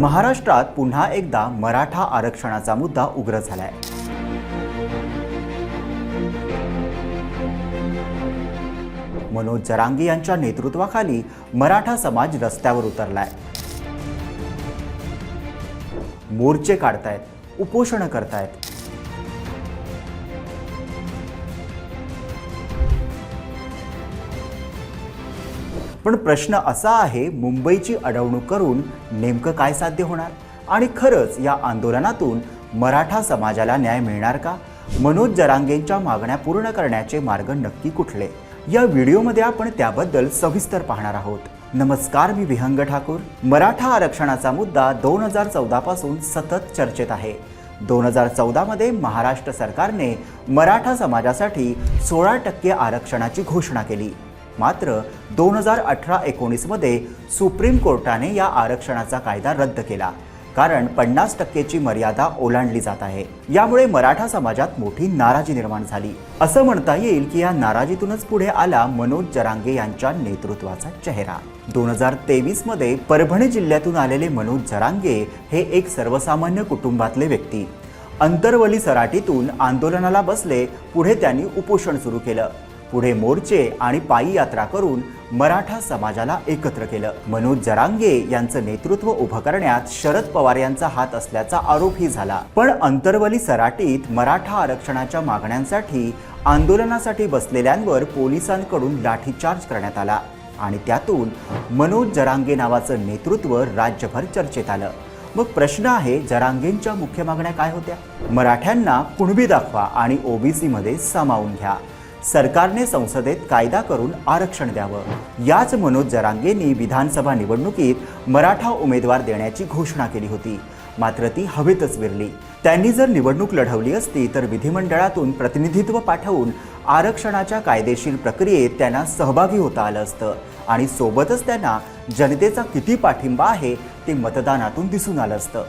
महाराष्ट्रात पुन्हा एकदा मराठा आरक्षणाचा मुद्दा उग्र झालाय. मनोज जरांगे यांच्या नेतृत्वाखाली मराठा समाज रस्त्यावर उतरलाय. मोर्चे काढतायत उपोषणं करतायत. पण प्रश्न असा आहे मुंबईची अडवणूक करून नेमकं काय साध्य होणार? आणि खरंच या आंदोलनातून मराठा समाजाला न्याय मिळणार का? मनोज जरांगेंच्या मागण्या पूर्ण करण्याचे मार्ग नक्की कुठले? या व्हिडिओमध्ये आपण त्याबद्दल सविस्तर पाहणार आहोत. नमस्कार मी विहंग ठाकूर. मराठा आरक्षणाचा मुद्दा दोन हजार चौदापासून सतत चर्चेत आहे. दोन हजार चौदामध्ये महाराष्ट्र सरकारने मराठा समाजासाठी सोळा टक्के आरक्षणाची घोषणा केली. मात्र दोन हजार अठरा एकोणीसमध्ये सुप्रीम कोर्टाने या आरक्षणाचा कायदा रद्द केला. कारण पन्नास टक्केची मर्यादा ओलांडली जात आहे. यामुळे मराठा समाजात मोठी नाराजी निर्माण झाली. असं म्हणता येईल की या नाराजीतूनच पुढे आला मनोज जरांगे यांच्या नेतृत्वाचा चेहरा. दोन हजार तेवीसमध्ये परभणी जिल्ह्यातून आलेले मनोज जरांगे हे एक सर्वसामान्य कुटुंबातले व्यक्ती. अंतरवली सराटीतून आंदोलनाला बसले पुढे त्यांनी उपोषण सुरू केलं. पुढे मोर्चे आणि पायी यात्रा करून मराठा समाजाला एकत्र केलं. मनोज जरांगे यांचं नेतृत्व उभं करण्यात शरद पवार यांचा हात असल्याचा आरोपही झाला. पण अंतरवली सराटीत मराठा आरक्षणाच्या मागण्यांसाठी आंदोलनासाठी बसलेल्यांवर पोलिसांकडून लाठीचार्ज करण्यात आला आणि त्यातून मनोज जरांगे नावाचं नेतृत्व राज्यभर चर्चेत आलं. मग प्रश्न आहे जरांगेंच्या मुख्य मागण्या काय होत्या? मराठ्यांना कुणबी दाखवा आणि ओबीसीमध्ये सामावून घ्या. सरकारने संसदेत कायदा करून आरक्षण द्यावं. याच मनोज जरांगेंनी विधानसभा निवडणुकीत मराठा उमेदवार देण्याची घोषणा केली होती. मात्र ती हवेतच विरली. त्यांनी जर निवडणूक लढवली असती तर विधिमंडळातून प्रतिनिधित्व पाठवून आरक्षणाच्या कायदेशीर प्रक्रियेत त्यांना सहभागी होता आलं असतं. आणि सोबतच त्यांना जनतेचा किती पाठिंबा आहे ते मतदानातून दिसून आलं असतं.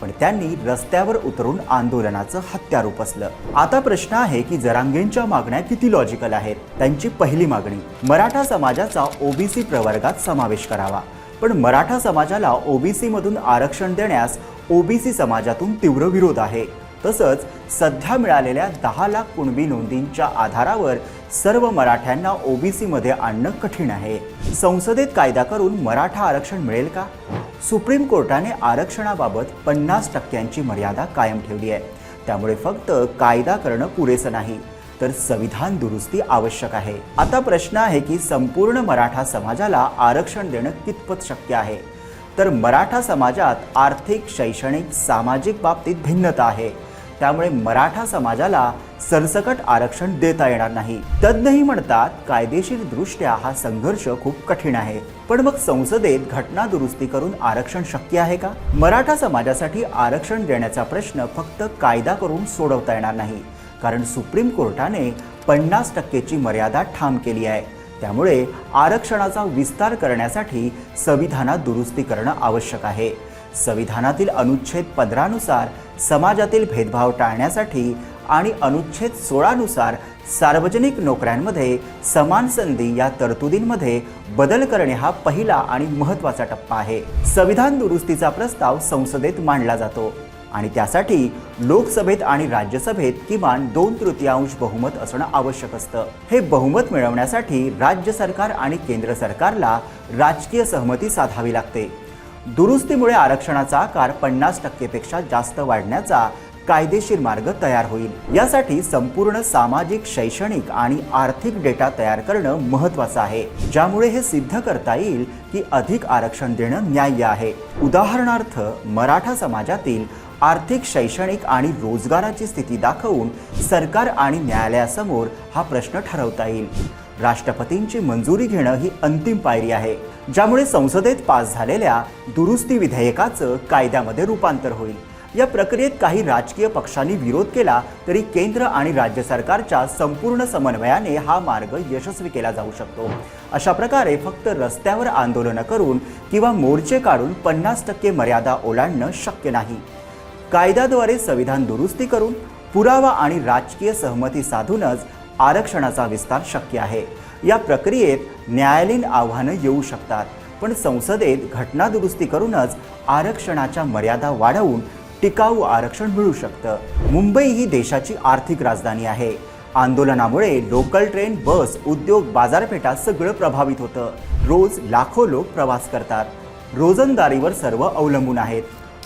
पण त्यांनी रस्त्यावर उतरून आंदोलनाचं हत्यार उपसलं आता प्रश्न आहे की जरांगेंच्या मागण्या किती लॉजिकल आहेत? त्यांची पहिली मागणी मराठा समाजाचा ओबीसी प्रवर्गात समावेश करावा. पण मराठा समाजाला ओबीसी मधून आरक्षण देण्यास ओबीसी समाजातून तीव्र विरोध आहे. तसंच सध्या मिळालेल्या दहा लाख कुणबी नोंदींच्या आधारावर सर्व मराठ्यांना ओबीसी मध्ये आणणं कठीण आहे. संसदेत कायदा करून मराठा आरक्षण मिळेल का? सुप्रीम कोर्टाने आरक्षणाबाबत पन्नास टक्क्यांची मर्यादा कायम ठेवली आहे. त्यामुळे फक्त कायदा करणं पुरेसं नाही तर संविधान दुरुस्ती आवश्यक आहे. आता प्रश्न आहे की संपूर्ण मराठा समाजाला आरक्षण देणं कितपत शक्य आहे? तर मराठा समाजात आर्थिक शैक्षणिक सामाजिक बाबतीत भिन्नता आहे. त्यामुळे मराठा समाजाला सरसकट आरक्षण देता येणार नाही. तज्ज्ञही म्हणतात कायदेशीर दृष्ट्या हा संघर्ष खूप कठीण आहे. पण मग संसदेत घटना दुरुस्ती करून आरक्षण शक्य आहे का? मराठा समाजासाठी आरक्षण देण्याचा प्रश्न फक्त कायदा करून सोडवता येणार नाही. कारण सुप्रीम कोर्टाने पन्नास टक्केची मर्यादा ठाम केली आहे. त्यामुळे आरक्षणाचा विस्तार करण्यासाठी संविधानात दुरुस्ती करणं आवश्यक आहे. संविधानातील अनुच्छेद पंधरानुसार समाजातील भेदभाव टाळण्यासाठी आणि अनुच्छेद सोळानुसार सार्वजनिक नोकऱ्यांमध्ये समान संधी या तरतुदींमध्ये बदल करणे हा पहिला आणि महत्त्वाचा टप्पा आहे. संविधान दुरुस्तीचा प्रस्ताव संसदेत मांडला जातो आणि त्यासाठी लोकसभेत आणि राज्यसभेत किमान दोन तृतीयांश बहुमत असणं आवश्यक असतं. हे बहुमत मिळवण्यासाठी राज्य सरकार आणि केंद्र सरकारला राजकीय सहमती साधावी लागते. दुरुस्तीमुळे आरक्षणाचा आकार पन्नास टक्केपेक्षा जास्त वाढण्याचा कायदेशीर मार्ग तयार होईल. यासाठी संपूर्ण सामाजिक शैक्षणिक आणि आर्थिक डेटा तयार करणं महत्वाचं आहे. ज्यामुळे हे सिद्ध करता येईल की अधिक आरक्षण देणं न्याय्य आहे. उदाहरणार्थ मराठा समाजातील आर्थिक शैक्षणिक आणि रोजगाराची स्थिती दाखवून सरकार आणि न्यायालयासमोर हा प्रश्न ठरवता येईल. राष्ट्रपतींची मंजुरी घेणं ही अंतिम पायरी आहे ज्यामुळे संसदेत पास झालेल्या दुरुस्ती विधेयकाचं कायद्यामध्ये रूपांतर होईल. या प्रक्रियेत काही राजकीय पक्षांनी विरोध केला तरी केंद्र आणि राज्य सरकारच्या संपूर्ण समन्वयाने हा मार्ग यशस्वी केला जाऊ शकतो. अशा प्रकारे फक्त रस्त्यावर आंदोलनं करून किंवा मोर्चे काढून पन्नास टक्के मर्यादा ओलांडणं शक्य नाही. कायद्याद्वारे संविधान दुरुस्ती करून पुरावा आणि राजकीय सहमती साधूनच आरक्षणाचा विस्तार शक्य आहे. या प्रक्रियेत न्यायालयीन आव्हानं येऊ शकतात पण संसदेत घटना दुरुस्ती करूनच आरक्षणाच्या मर्यादा वाढवून टिकाऊ आरक्षण मिळू शकतं. मुंबई ही देशाची आर्थिक राजधानी आहे. आंदोलनामुळे लोकल ट्रेन बस उद्योग बाजारपेठा सगळं प्रभावित होतं. रोज लाखो लोक प्रवास करतात. रोजंदारीवर सर्व अवलंबून आहेत.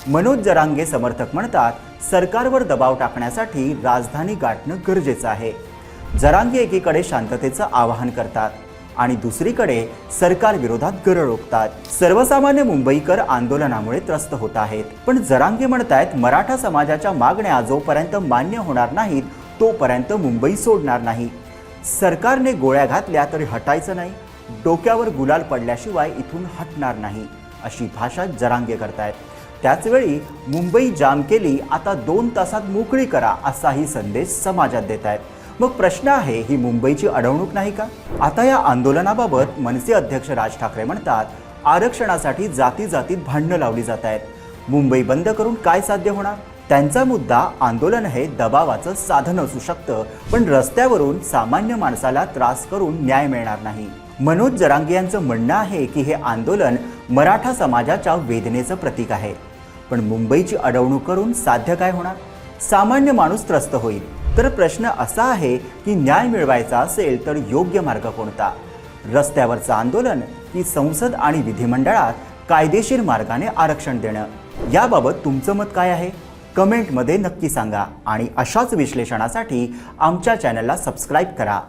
मनोज जरांगे समर्थक म्हणतात सरकारवर दबाव टाकण्यासाठी राजधानी गाठणं गरजेचं आहे. जरांगी एकीकडे शांततेचं आवाहन करतात आणि दुसरीकडे सरकार विरोधात गरळ ओकतात. सर्वसामान्य मुंबईकर आंदोलनामुळे त्रस्त होत आहेत. पण जरांगे म्हणतायत मराठा समाजाच्या मागण्या जोपर्यंत मान्य होणार नाहीत तोपर्यंत मुंबई सोडणार नाही. सरकारने गोळ्या घातल्या तरी हटायचं नाही. डोक्यावर गुलाल पडल्याशिवाय इथून हटणार नाही अशी भाषा जरांगे करतायत. त्याचवेळी मुंबई जाम केली आता दोन तासात मोकळी करा असाही संदेश समाजात देत आहेत मग प्रश्न आहे ही मुंबईची अडवणूक नाही का? आता या आंदोलनाबाबत मनसे अध्यक्ष राज ठाकरे म्हणतात आरक्षणासाठी जाती जातीत भांडणं लावली जात आहेत. मुंबई बंद करून काय साध्य होणार? त्यांचा मुद्दा आंदोलन हे दबावाचं साधन असू शकतं पण रस्त्यावरून सामान्य माणसाला त्रास करून न्याय मिळणार नाही. मनोज जरांगे यांचं म्हणणं आहे की हे आंदोलन मराठा समाजाच्या वेदनेचं प्रतीक आहे. पण मुंबईची अडवणूक करून साध्य काय होणार? सामान्य माणूस त्रस्त होईल. तर प्रश्न असा आहे की न्याय मिळवायचा असेल तर योग्य मार्ग कोणता? रस्त्यावरचं आंदोलन की संसद आणि विधिमंडळात कायदेशीर मार्गाने आरक्षण देणं? याबाबत तुमचं मत काय आहे? कमेंटमध्ये नक्की सांगा आणि अशाच विश्लेषणासाठी आमच्या चॅनलला सबस्क्राईब करा.